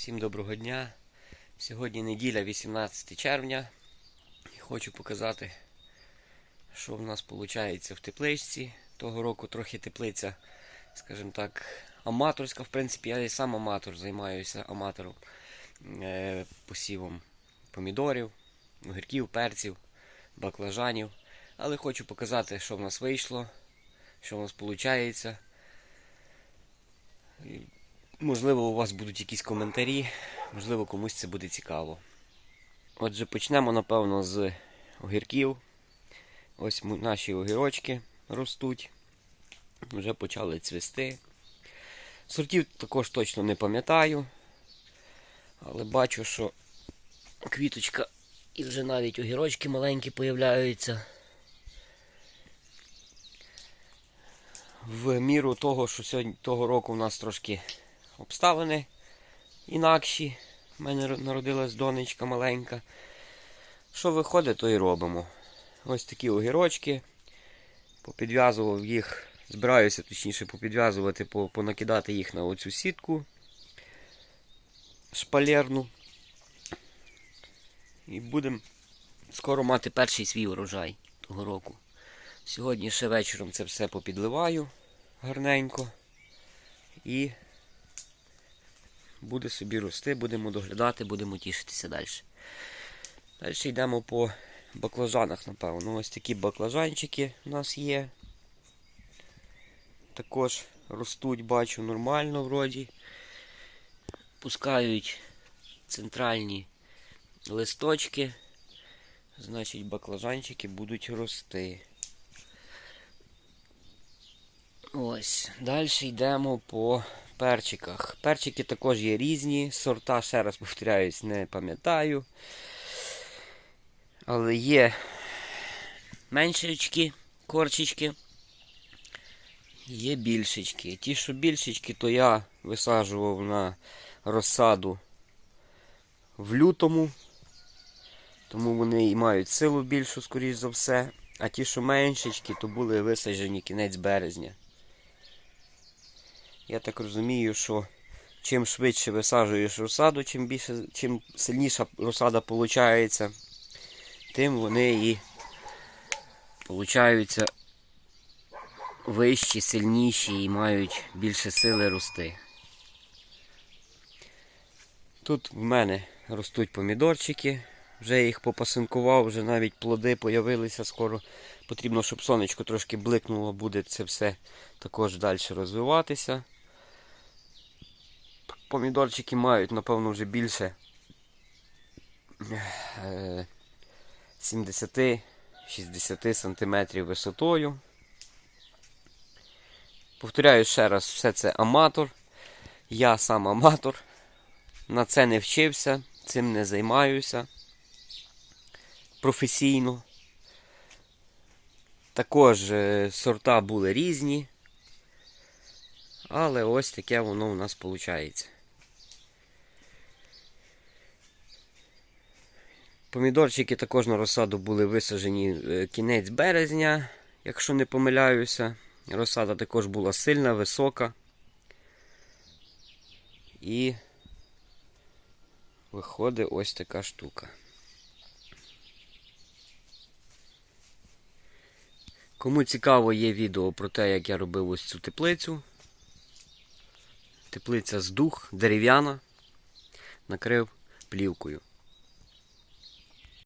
Всім доброго дня. Сьогодні неділя, 18 червня. Хочу показати, що в нас виходить в тепличці. Того року трохи теплиця, скажімо так, аматорська. В принципі, я і сам аматор, займаюся аматором е, посівом помідорів, огірків, перців, баклажанів. Але хочу показати, що в нас вийшло, що в нас виходить. Можливо, у вас будуть якісь коментарі, можливо, комусь це буде цікаво. Отже, почнемо, напевно, з огірків. Ось наші огірочки ростуть. Вже почали цвісти. Сортів також точно не пам'ятаю. Але бачу, що квіточка і вже навіть огірочки маленькі появляються. В міру того, що сьогодні того року у нас трошки обставини інакші. У мене народилась донечка маленька. Що виходить, то і робимо. Ось такі огірочки. Попідв'язував їх, збираюся точніше попідв'язувати, понакидати їх на оцю сітку шпалерну. І будемо скоро мати перший свій урожай того року. Сьогодні ще вечором це все попідливаю гарненько. І буде собі рости, будемо доглядати, будемо тішитися далі. Далі йдемо по баклажанах, напевно. Ось такі баклажанчики у нас є. Також ростуть, бачу, нормально вроді. Пускають центральні листочки. Значить, баклажанчики будуть рости. Ось, далі йдемо по перчиках. Перчики також є різні, сорта, ще раз повторяюсь, не пам'ятаю. Але є меншечки, корчички, є більшечки. Ті, що більшечки, то я висаджував на розсаду в лютому, тому вони і мають силу більшу, скоріш за все. А ті, що меншечки, то були висаджені кінець березня. Я так розумію, що чим швидше висаджуєш розсаду, чим більше, чим сильніша розсада виходить, тим вони і получаються вищі, сильніші і мають більше сили рости. Тут в мене ростуть помідорчики, вже їх попасинкував, вже навіть плоди появилися скоро. Потрібно, щоб сонечко трошки бликнуло, буде це все також далі розвиватися. Помідорчики мають, напевно, вже більше е, 70-60 см висотою. Повторяю ще раз, все це аматор. Я сам аматор. На це не вчився, цим не займаюся професійно. Також е, сорта були різні. Але ось таке воно у нас виходить. Помідорчики також на розсаду були висаджені е, кінець березня, якщо не помиляюся. Розсада також була сильна, висока. І виходить ось така штука. Кому цікаво, є відео про те, як я робив ось цю теплицю. Теплиця з дух, дерев'яна, накрив плівкою.